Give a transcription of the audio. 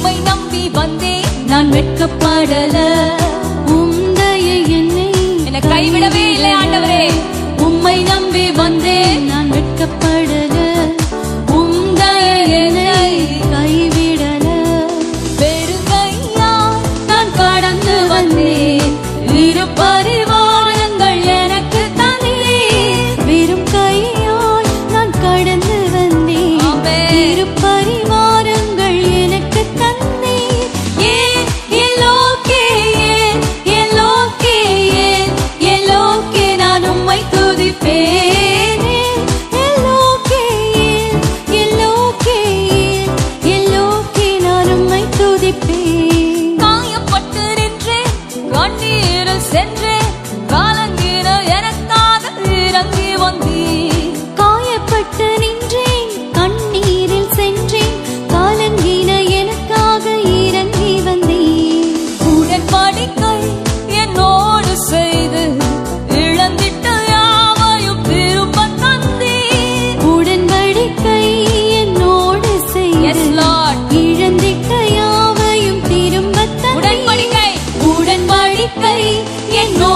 உம்மை நம்பி வந்தேன். நான் வெட்கப்படல. கண்ணீரில் சென்று nghe ngô